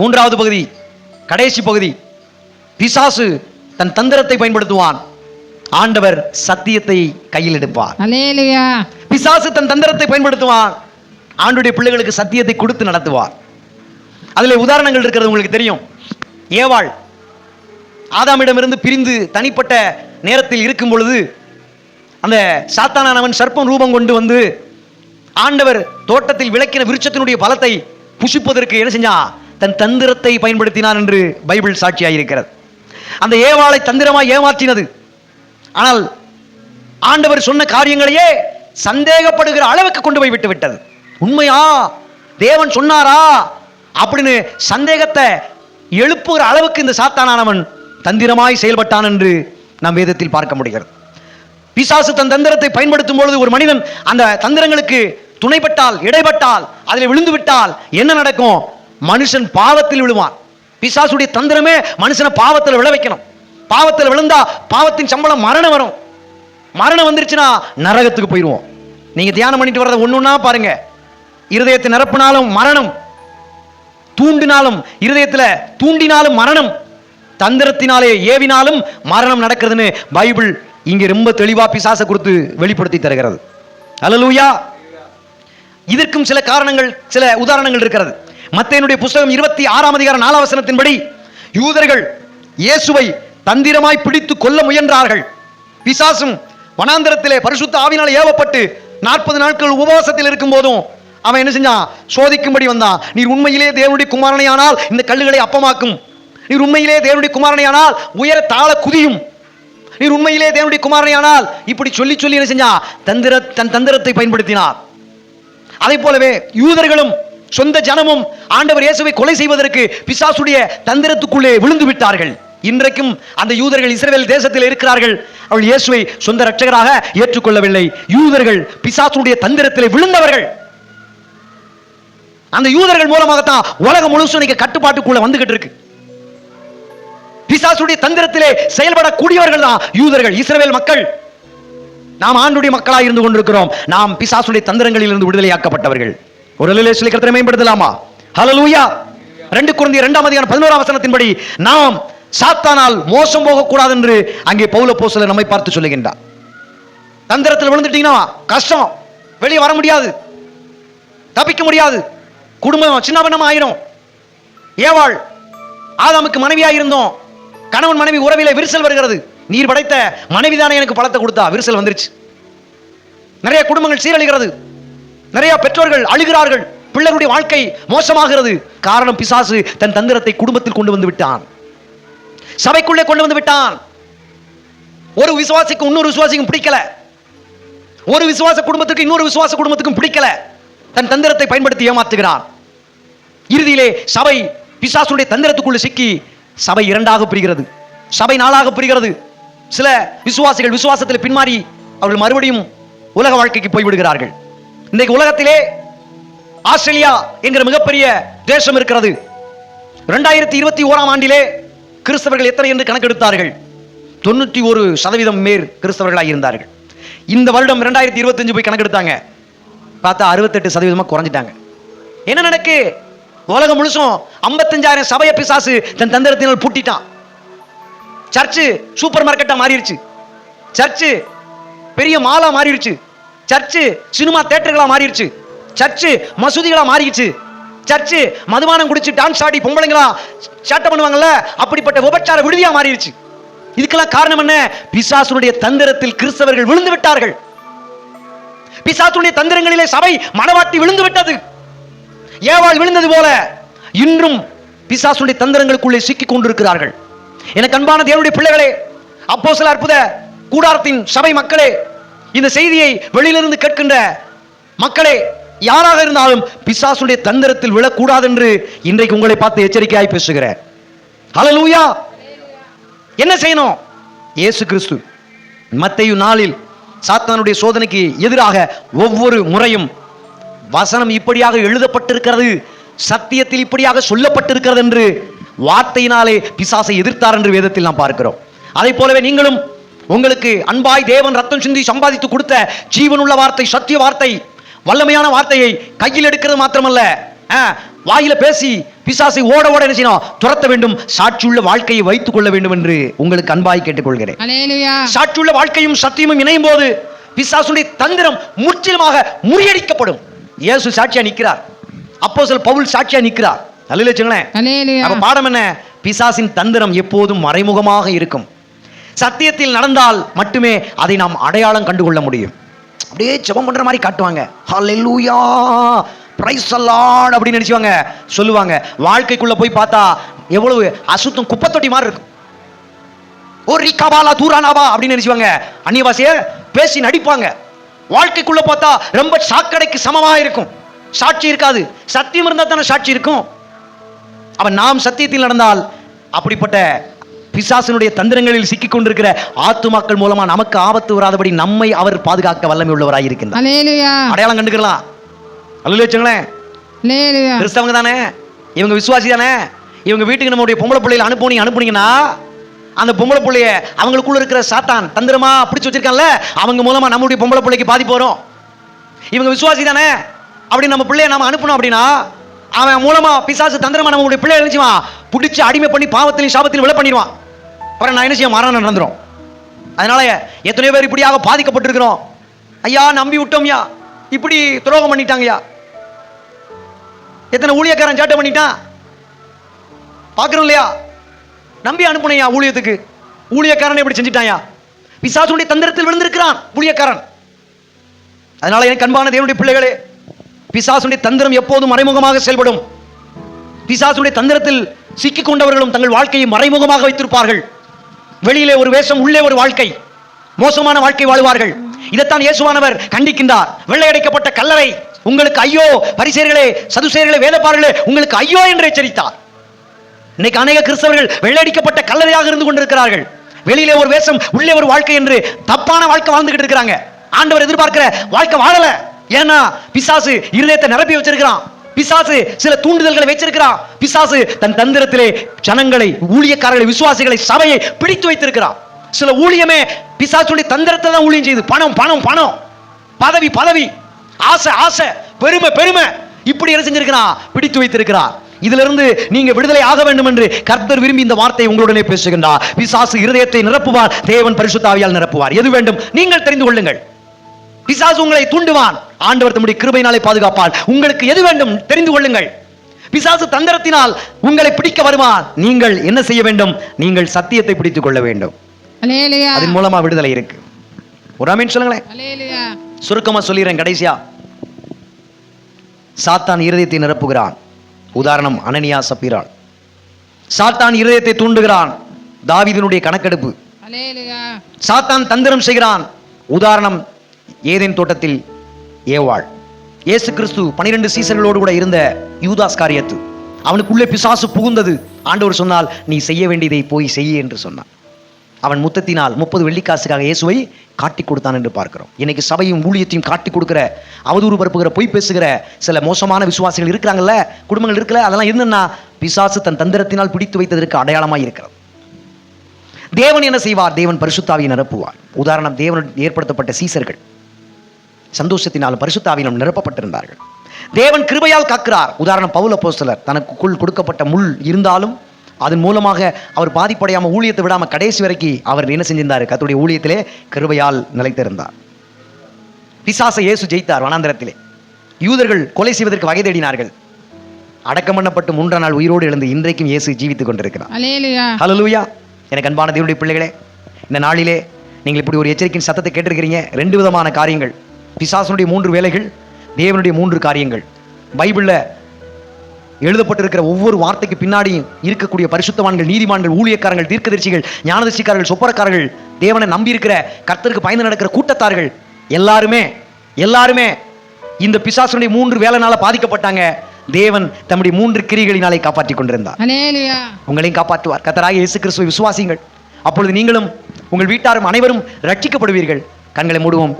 மூன்றாவது பகுதி கடைசி பகுதி. பிசாசு தன் தந்திரத்தை பயன்படுத்துவான். ஆண்டவர் சத்தியத்தை கையில் எடுப்பார். பிசாசு தன் தந்திரத்தை பயன்படுத்துவான். ஆண்டுடைய பிள்ளைகளுக்கு சத்தியத்தை கொடுத்து நடத்துவார். அதில் உதாரணங்கள் இருக்கிறது உங்களுக்கு தெரியும். ஏவாள் ஆதாமிடமிருந்து பிரிந்து தனிப்பட்ட நேரத்தில் இருக்கும் பொழுது அந்த சாத்தானானவன் சர்ப்பம் ரூபம் கொண்டு வந்து ஆண்டவர் தோட்டத்தில் விளக்கின விருட்சத்தினுடைய பலத்தை புசிப்பதற்கு என்ன செஞ்சான்? தன் தந்திரத்தை பயன்படுத்தினான் என்று பைபிள் சாட்சியாயிருக்கிறது. அந்த ஏவாளை தந்திரமாய் ஏமாற்றினது. ஆனால் ஆண்டவர் சொன்ன காரியங்களையே சந்தேகப்படுகிற அளவுக்கு கொண்டு போய் விட்டு விட்டது உண்மையா? தேவன் சொன்னாரா? அப்படின்னு சந்தேகத்தை எழுப்புகிற அளவுக்கு இந்த சாத்தானானவன் தந்திரமாய் செயல்பட்டான் என்று நாம் வேதத்தில் பார்க்க முடிகிறது. பிசாசு தன் தந்திரத்தை பயன்படுத்தும் பொழுது ஒரு மனிதன் அந்த தந்திரங்களுக்கு துணைப்பட்டால் இடைப்பட்டால் அதில் விழுந்து விட்டால் என்ன நடக்கும்? மனுஷன் பாவத்தில் விழுவான். பிசாசுடைய தந்திரமே மனுஷனை பாவத்தில் விழ வைக்கணும். பாவத்தில் விழுந்தா பாவத்தின் சம்பளம் மரணம் வரும். மரணம் வந்துருச்சுன்னா நரகத்துக்கு போயிடுவோம் நீங்க தியானம் பண்ணிட்டு வர்றதை ஒன்று ஒன்றா பாருங்க. இருதயத்தை நிரப்பினாலும் மரணம். தூண்டினாலும் இருதயத்தில் தூண்டினாலும் மரணம். தந்திரத்தினாலே ஏவினாலும் மரணம் நடக்கிறதுன்னு பைபிள் இங்கே ரொம்ப தெளிவா பிசாசை கொடுத்து வெளிப்படுத்தி தருகிறது. அலலூயா இதற்கும் சில காரணங்கள் சில உதாரணங்கள் இருக்கிறது. மத்தேனுடைய புஸ்தகம் இருபத்தி ஆறாம் அதிகார நாலாவசனத்தின்படி யூதர்கள் இயேசுவை தந்திரமாய் பிடித்து கொல்ல முயன்றார்கள். பிசாசும் வனாந்தரத்திலே பரிசுத்த ஆவினால் ஏவப்பட்டு நாற்பது நாட்கள் உபவாசத்தில் இருக்கும் போதும் அவன் என்ன செஞ்சான்? சோதிக்கும்படி வந்தான். நீர் உண்மையிலே தேவனுடைய குமாரனையானால் இந்த கல்லுகளை அப்பமாக்கும். நீர் உண்மையிலே தேவனுடைய குமாரனையானால் உயர தாள குதியும். நீர் உண்மையிலே தேவனுடைய குமாரனையானால் இப்படி சொல்லி சொல்லி என்ன செஞ்சான்? தந்திர தன் தந்திரத்தை பயன்படுத்தினார். அதை போலவே யூதர்களும் சொந்த ஜனமும் ஆண்டவர் இயேசுவை கொலை செய்வதற்கு பிசாசுடைய தந்திரத்துக்குள்ளே விழுந்து விட்டார்கள் இன்றைக்கும் அந்த யூதர்கள் இஸ்ரவேல் தேசத்தில் இருக்கிறார்கள். அவள் இயேசுவை சொந்த ரட்சகராக ஏற்றுக்கொள்ளவில்லை. யூதர்கள் பிசாசுடைய தந்திரத்திலே விழுந்தவர்கள். அந்த யூதர்கள் மூலமாகத்தான் உலகம் முழுசும் கட்டுப்பாட்டுக்குள்ள வந்துகிட்டு இருக்கு. பிசாசுடைய தந்திரத்திலே செயல்படக்கூடியவர்கள் தான் யூதர்கள் இஸ்ரவேல் மக்கள். நாம் ஆண்டுடைய மக்களாக இருந்து கொண்டிருக்கிறோம். நாம் பிசாசுடைய தந்திரங்களில் இருந்து விடுதலையாக்கப்பட்டவர்கள். ஒரு நிலையிலே சொல்லி கருத்தரை மேம்படுத்தலாமா? ஹலலூயா ரெண்டு குழந்தை இரண்டாம் அதிகாரம் பதினோராம் வசனத்தின்படி நாம் சாத்தானால் மோசம் போகக்கூடாது என்று அங்கே பௌல போசல நம்மை பார்த்து சொல்லுகின்றார். தந்திரத்தில் விழுந்துட்டீங்கன்னா கஷ்டம். வெளியே வர முடியாது. தப்பிக்க முடியாது. குடும்பம் சின்ன பின்னமா ஆயிரும். ஏவாள் ஆதாமுக்கு மனைவியாக இருந்தோம். கணவன் மனைவி உறவில விரிசல் வருகிறது. நீர் படைத்த மனைவிதானே எனக்கு பழத்தை கொடுத்தா? விரிசல் வந்துருச்சு. நிறைய குடும்பங்கள் சீரழிகிறது. நிறைய பெற்றோர்கள் அழுகிறார்கள். பிள்ளைகளுடைய வாழ்க்கை மோசமாகிறது. காரணம் பிசாசு தன் தந்திரத்தை குடும்பத்தில் கொண்டு வந்து விட்டான். சபைக்குள்ளே கொண்டு வந்து விட்டான். ஒரு விசுவாசிக்கு இன்னொரு விசுவாசிக்கும் பிடிக்கல. ஒரு விசுவாச குடும்பத்துக்கு இன்னொரு விசுவாச குடும்பத்துக்கும் பிடிக்கல. தன் தந்திரத்தை பயன்படுத்தி ஏமாத்துகிறான். இறுதியிலே சபை பிசாசுடைய தந்திரத்துக்குள்ள சிக்கி சபை இரண்டாக பிரிகிறது. சபை நாளாக பிரிகிறது. சில விசுவாசிகள் விசுவாசத்தில் பின்மாறி அவர்கள் மறுபடியும் உலக வாழ்க்கைக்கு போய்விடுகிறார்கள். இன்னைக்கு உலகத்திலே ஆஸ்திரேலியா என்கிற மிகப்பெரிய தேசம் இருக்கிறது. ரெண்டாயிரத்தி இருபத்தி ஓராம் ஆண்டிலே கிறிஸ்தவர்கள் எத்தனை என்று கணக்கெடுத்தார்கள்? தொண்ணூற்றி ஒரு சதவீதம் மேல் கிறிஸ்தவர்களாக இருந்தார்கள். இந்த வருடம் ரெண்டாயிரத்தி இருபத்தஞ்சு போய் கணக்கெடுத்தாங்க. பார்த்தா அறுபத்தெட்டு சதவீதமாக குறைஞ்சிட்டாங்க. என்ன நடக்கு? உலகம் முழுசும் ஐம்பத்தஞ்சாயிரம் சபைய பிசாசு தன் தந்திரத்தினால் பூட்டிட்டான். சர்ச்சு சூப்பர் மார்க்கெட்டாக மாறிடுச்சு. சர்ச்சு பெரிய மாலா மாறிடுச்சு. சர்ச்சு சினிமா தேட்டர்களா மாறிடுச்சு. சர்ச்சு மசூதிகளா மாறிடுச்சு. சர்ச்சு மதுபானம் குடிச்சு டான்ஸ் ஆடி பொம்பளைங்களா சேட்டை பண்ணுவாங்கல்ல அப்படிப்பட்ட உபச்சார விடுதியாக மாறிடுச்சு. இதுக்கெல்லாம் காரணம் என்ன? பிசாசுடைய தந்திரத்தில் கிறிஸ்தவர்கள் விழுந்து விட்டார்கள். பிசாசுடைய தந்திரங்களிலே சபை மனவாட்டி விழுந்து விட்டது. ஏவாள் விழுந்தது போல இன்றும் பிசாசுடைய தந்திரங்களுக்குள்ளே சிக்கிக் கொண்டிருக்கிறார்கள். எனக்கு அன்பான தேவனுடைய பிள்ளைகளே அப்போ சில அற்புத கூடாரத்தின் சபை மக்களே இந்த செய்தியை வெளியிலிருந்து கேட்கின்ற மக்களே யாராக இருந்தாலும் பிசாசுடைய தந்திரத்தில் விழக்கூடாது என்று இன்றைக்கு உங்களை பார்த்து எச்சரிக்கையாய் பேசுகிறேன். ஹalleluya. என்ன செய்யணும்? இயேசு கிறிஸ்து. மத்தையு நாளில் சாத்தானுடைய சோதனைக்கு எதிராக ஒவ்வொரு முறையும் வசனம் இப்படியாக எழுதப்பட்டிருக்கிறது சத்தியத்தில் இப்படியாக சொல்லப்பட்டிருக்கிறது என்று வார்த்தையினாலே பிசாசை எதிர்த்தார் என்று வேதத்தில் நாம் பார்க்கிறோம். அதை போலவே நீங்களும் உங்களுக்கு அன்பாய் தேவன் ரத்தம் சிந்தி சம்பாதித்து கொடுத்த ஜீவனுள்ள வார்த்தை சத்திய வார்த்தை வல்லமையான வார்த்தையை கையில் எடுக்கிறது மாத்திரமல்ல. வாயில பேசி பிசாசை ஓட ஓட என்ன செய்யணும்? துரத்த வேண்டும். சாட்சியுள்ள வாழ்க்கையை வைத்துக் கொள்ள வேண்டும் என்று உங்களுக்கு அன்பாய் கேட்டுக்கொள்கிறேன். சாட்சியுள்ள வாழ்க்கையும் சத்தியமும் இணையும் போது பிசாசுடைய தந்திரம் முற்றிலுமாக முறியடிக்கப்படும். இயேசு சாட்சியா நிற்கிறார். அப்போ பவுல் சாட்சியா நிற்கிறார். நல்ல பாடம் என்ன? பிசாசின் தந்திரம் எப்போதும் மறைமுகமாக இருக்கும். சத்தியத்தில் நடந்தால் மட்டுமே அதை நாம் அடையாளம் கண்டுகொள்ள முடியும். அப்படியே ஜெபம் பண்ற மாதிரி காட்டுவாங்க. ஹalleluya பிரைஸ் அல்லாட் அப்படின்னு நினைச்சுவாங்க. சொல்லுவாங்க. வாழ்க்கைக்குள்ள போய் பார்த்தா எவ்வளவு அசுத்தம் குப்பத்தொட்டி மாதிரி இருக்கும். ஓ ரிகாபாலா தூரானாவா அப்படின்னு நினைச்சுவாங்க. அந்நியவாசிய பேசி நடிப்பாங்க. வாழ்க்கைக்குள்ள பார்த்தா ரொம்ப சாக்கடைக்கு சமமா இருக்கும். சாட்சி இருக்காது. சத்தியம் இருந்தா தானே சாட்சி இருக்கும். அவன் நாம் சத்தியத்தில் நடந்தால் அப்படிப்பட்ட பிசாசனுடைய தந்திரங்களில் சிக்கிக் கொண்டிருக்கிற ஆத்துமாக்கள் மூலமா நமக்கு ஆபத்து வராதபடி நம்மை அவர் பாதுகாக்க வல்லமை உள்ளவராய் இருக்கின்றார் அடையாளம் கண்டுக்கலாம் அல்ல வச்சுங்களேன் கிறிஸ்தவங்க தானே? இவங்க விசுவாசி தானே? இவங்க வீட்டுக்கு நம்மளுடைய பொம்பளை பிள்ளைகளை அனுப்புனீங்க அனுப்புனீங்கன்னா அந்த பொம்பளை பிள்ளைய அவங்களுக்குள்ள இருக்கிற சாத்தான் தந்திரமா பிடிச்சு வச்சிருக்கான்ல அவங்க மூலமா நம்மளுடைய பொம்பளை பிள்ளைக்கு பாதிப்பு வரும். இவங்க விசுவாசி தானே? அப்படி நம்ம பிள்ளைய நம்ம அனுப்பணும் அப்படின்னா அவன் மூலமா பிசாசு தந்திரமா நம்மளுடைய பிள்ளைய நினைச்சுவான் பிடிச்சி அடிமை பண்ணி பாவத்திலையும் சாபத்திலும் விலை பண்ணிடுவான் அப்புறம் நான் என்ன செய்ய மரணம் நடந்துரும். அதனால எத்தனையோ பேர் இப்படியாக பாதிக்கப்பட்டிருக்கிறோம். ஐயா நம்பி விட்டோம்யா இப்படி துரோகம் பண்ணிட்டாங்கய்யா எத்தனை ஊழியக்காரன் சேட்டை பண்ணிட்டான் பார்க்குறோம் இல்லையா? நம்பி அனுப்புனையா ஊழியத்துக்கு. ஊழியக்காரன் இப்படி செஞ்சிட்டாயா பிசாசுடைய தந்திரத்தில் விழுந்திருக்கிறான் ஊழியக்காரன். அதனால எனக்கு அன்பான தேவனுடைய பிள்ளைகளே பிசாசுடைய தந்திரம் எப்போதும் மறைமுகமாக செயல்படும். பிசாசுடைய தந்திரத்தில் சிக்கிக் கொண்டவர்களும் தங்கள் வாழ்க்கையை மறைமுகமாக வைத்திருப்பார்கள். வெளியிலே ஒரு வேஷம் உள்ளே ஒரு வாழ்க்கை. மோசமான வாழ்க்கை வாழ்வார்கள். இதைத்தான் இயேசுவானவர் கண்டிக்கின்றார். வெள்ளையடைக்கப்பட்ட கல்லறை உங்களுக்கு ஐயோ பரிசேர்களே சதுசேர்களே வேதப்பார்களே உங்களுக்கு ஐயோ என்று எச்சரித்தார். இன்னைக்கு அநேக கிறிஸ்தவர்கள் வெள்ளையடிக்கப்பட்ட கல்லறையாக இருந்து கொண்டிருக்கிறார்கள். வெளியிலே ஒரு வேஷம் உள்ளே ஒரு வாழ்க்கை என்று தப்பான வாழ்க்கை வாழ்ந்துகிட்டு இருக்கிறாங்க. ஆண்டவர் எதிர்பார்க்கிற வாழ்க்கை வாழல. ஏன்னா பிசாசு இருதயத்தை நிரப்பி வச்சிருக்கிறான். பிசாசு சில தூண்டுதல்களை வச்சிருக்கிறான் பிசாசு தன் தந்திரத்திலே ஜனங்களை ஊழியக்காரர்களை விசுவாசிகளை சபையை பிடித்து வைத்திருக்கிறான். சில ஊழியமே பிசாசுடைய தந்திரத்தை தான் ஊழியம் செய்யுது பணம் பணம் பணம். பதவி பதவி. ஆசை ஆசை. பெருமை பெருமை. இப்படி என்ன செஞ்சிருக்கிறான்? பிடித்து வைத்திருக்கிறார் இதிலிருந்து நீங்க விடுதலை ஆக வேண்டும் என்று கர்த்தர் விரும்பி இந்த வார்த்தை உங்களுடனே பேசுகின்றார். பிசாசு இருதயத்தை நிரப்புவார். தேவன் பரிசுத்தாவியால் நிரப்புவார். எது வேண்டும்? நீங்கள் தெரிந்து கொள்ளுங்கள். பிசாசு உங்களை தூண்டுவான். ஆண்டவர் தம்முடைய கிருபையினாலே பாதுகாப்பால் உங்களுக்கு எது வேண்டும் தெரிந்து கொள்ளுங்கள். பிசாசு தந்திரத்தினால் உங்களை பிடிக்க வருவான். நீங்கள் என்ன செய்ய வேண்டும்? நீங்கள் சத்தியத்தை பிடித்துக் கொள்ள வேண்டும். அதன் மூலமா விடுதலை இருக்கு. ஒரு அமீன் சொல்லுங்களேன் சுருக்கமா சொல்லிடுறேன் கடைசியா. சாத்தான் இருதயத்தை நிரப்புகிறான். உதாரணம் அனனியா சப்பீராள் சாத்தான் இருதயத்தை தூண்டுகிறான். தாவீதினுடைய கணக்கெடுப்பு. சாத்தான் தந்திரம் செய்கிறான். உதாரணம் ஏதேன் தோட்டத்தில் ஏவாள். இயேசு கிறிஸ்து பனிரெண்டு சீசர்களோடு கூட இருந்த யூதாஸ் காரியத்து. அவனுக்குள்ளே பிசாசு புகுந்தது. ஆண்டவர் சொன்னால் நீ செய்ய வேண்டியதை போய் செய்ய என்று சொன்னான். அவன் முத்தத்தினால் முப்பது வெள்ளிக்காசுக்காக இயேசுவை காட்டி கொடுத்தான் என்று பார்க்கிறோம். இன்னைக்கு சபையும் ஊழியத்தையும் காட்டி கொடுக்கிற அவதூறு பரப்புகிற பொய் பேசுகிற சில மோசமான விசுவாசிகள் இருக்கிறாங்கல்ல குடும்பங்கள் இருக்கல அதெல்லாம் என்னன்னா பிசாசு தன் தந்திரத்தினால் பிடித்து வைத்ததற்கு அடையாளமாக இருக்கிறது. தேவன் என்ன செய்வார்? தேவன் பரிசுத்தாவியை நிரப்புவார். உதாரணம் தேவன் ஏற்படுத்தப்பட்ட சீசர்கள். சந்தோஷத்தினாலும் பரிசுத்தாவிலும் நிரப்பப்பட்டிருந்தார்கள். தேவன் கிருபையால் காக்கிறார். உதாரணம் பவுல போஸ்தலர் தனக்குள் கொடுக்கப்பட்ட முள் இருந்தாலும் அதன் மூலமாக அவர் பாதிப்படையாம ஊழியத்தை விடாம கடைசி வரைக்கும் அவர் என்ன செஞ்சிருந்தார்? கர்த்தருடைய ஊழியத்திலே கிருபையால் நிலைத்திருந்தார். பிசாசை இயேசு ஜெயித்தார் வனாந்திரத்திலே. யூதர்கள் கொலை செய்வதற்கு வகை தேடினார்கள். அடக்கம் பண்ணப்பட்டு மூன்றாம் நாள் உயிரோடு எழுந்து இன்றைக்கும் இயேசு ஜீவித்துக் கொண்டிருக்கிறார். ஹalleluya. எனக்கு அன்பான தேவனுடைய பிள்ளைகளே இந்த நாளிலே நீங்கள் இப்படி ஒரு எச்சரிக்கையின் சத்தத்தை கேட்டிருக்கிறீங்க. ரெண்டு விதமான காரியங்கள். பிசாசனுடைய மூன்று வேலைகள் தேவனுடைய மூன்று காரியங்கள். பைபிளில் எழுதப்பட்டிருக்கிற ஒவ்வொரு வார்த்தைக்கு பின்னாடியும் இருக்கக்கூடிய பரிசுத்தவான்கள் நீதிமான்கள் ஊழியக்காரங்கள் தீர்க்கதரிசிகள் ஞானதர்சிக்காரர்கள் சொப்பரக்காரர்கள் தேவனை நம்பி இருக்கிற கர்த்தருக்கு பயந்து நடக்கிற கூட்டத்தார்கள் எல்லாருமே எல்லாருமே இந்த பிசாசனுடைய மூன்று வேலைனால பாதிக்கப்பட்டாங்க. தேவன் தம்முடைய மூன்று கிரிகளினாலே காப்பாற்றிக் கொண்டிருந்தார். உங்களையும் காப்பாற்றுவார். கத்தராக இயேசு கிறிஸ்துவை விசுவாசிங்கள் அப்பொழுது நீங்களும் உங்கள் வீட்டாரும் அனைவரும் ரட்சிக்கப்படுவீர்கள். கண்களை மூடுவோம்.